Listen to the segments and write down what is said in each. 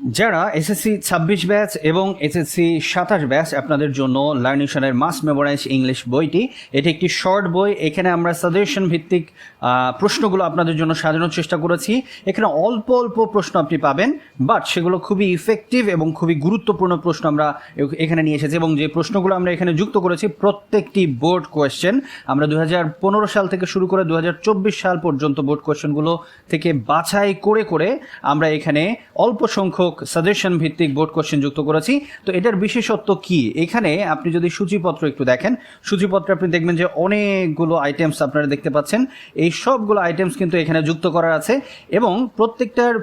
যারা এসএসসি ছাব্বিশ ব্যাচ এবং এসএসসি সাতাশ ব্যাচ আপনাদের জন্য লার্নিশনের মাস মেমোরাইজ ইংলিশ বইটি, এটি একটি শর্ট বই। এখানে আমরা সাজেশন ভিত্তিক প্রশ্নগুলো আপনাদের জন্য সাজানোর চেষ্টা করেছি। এখানে অল্প অল্প প্রশ্ন আপনি পাবেন, বাট সেগুলো খুবই ইফেক্টিভ এবং খুবই গুরুত্বপূর্ণ প্রশ্ন আমরা এখানে নিয়ে এসেছি এবং যে প্রশ্নগুলো আমরা এখানে যুক্ত করেছি, প্রত্যেকটি বোর্ড কোয়েশ্চেন। আমরা দু হাজার পনেরো সাল থেকে শুরু করে দু হাজার চব্বিশ সাল পর্যন্ত বোর্ড কোয়েশ্চেনগুলো থেকে বাছাই করে করে আমরা এখানে অল্প সংখ্যক সাজেশন ভিত্তিক বোর্ড কোশ্চেন যুক্ত করেছি। তো এটার বিশেষত্ব কি? এখানে আপনি যদি সূচিপত্র একটু দেখেন, সূচিপত্রে আপনি দেখবেন যে অনেকগুলো আইটেমস আপনারা দেখতে পাচ্ছেন। এই সবগুলো আইটেমস কিন্তু এখানে যুক্ত করা আছে এবং প্রত্যেকটার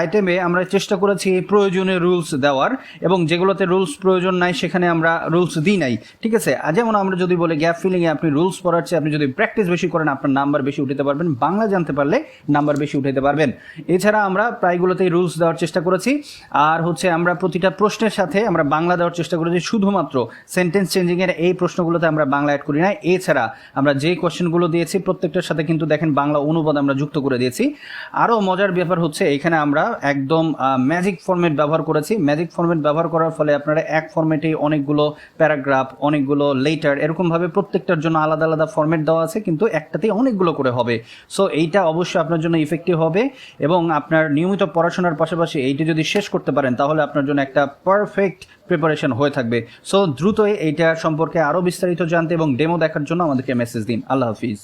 আইটেমে আমরা চেষ্টা করেছি প্রয়োজনীয় রুলস দেওয়ার এবং যেগুলোতে রুলস প্রয়োজন নাই সেখানে আমরা রুলস দিই নাই। ঠিক আছে? যেমন আমরা যদি বলি গ্যাপ ফিলিংয়ে আপনি রুলস পড়ার চেয়ে আপনি যদি প্র্যাকটিস বেশি করেন, আপনার নাম্বার বেশি উঠাতে পারবেন। বাংলা জানতে পারলে নাম্বার বেশি উঠাতে পারবেন। এছাড়া আমরা প্রায়গুলোতেই রুলস দেওয়ার চেষ্টা করেছি। আর হচ্ছে আমরা প্রতিটা প্রশ্নের সাথে আমরা বাংলা দেওয়ার চেষ্টা করেছি শুধুমাত্র সেন্টেন্স চেঞ্জিংয়ের এই প্রশ্নগুলোতে আমরা বাংলা অ্যাড করি না। এছাড়া আমরা যে কোয়েশ্চেনগুলো দিয়েছি, প্রত্যেকটার সাথে কিন্তু দেখেন বাংলা অনুবাদ আমরা যুক্ত করে দিয়েছি। আরও মজার ব্যাপার হচ্ছে এখানে আমরা একদম ম্যাজিক ফরম্যাট ব্যবহার করেছি। ম্যাজিক ফরম্যাট ব্যবহার করার ফলে আপনারা এক ফরম্যাটেই অনেকগুলো প্যারাগ্রাফ অনেকগুলো লেটার এরকমভাবে প্রত্যেকটার জন্য আলাদা আলাদা ফরম্যাট দেওয়া আছে, কিন্তু একটাতেই অনেকগুলো করে হবে। সো এইটা অবশ্যই আপনার জন্য ইফেক্টিভ হবে এবং আপনার নিয়মিত পড়াশোনার পাশাপাশি এইটি যদি শেষ করতে পারেন, তাহলে আপনার জন্য একটা পারফেক্ট প্রিপারেশন হয়ে থাকবে। সো দ্রুতই এইটা সম্পর্কে আরও বিস্তারিত জানতে এবং ডেমো দেখার জন্য আমাদেরকে মেসেজ দিন। আল্লাহ হাফিজ।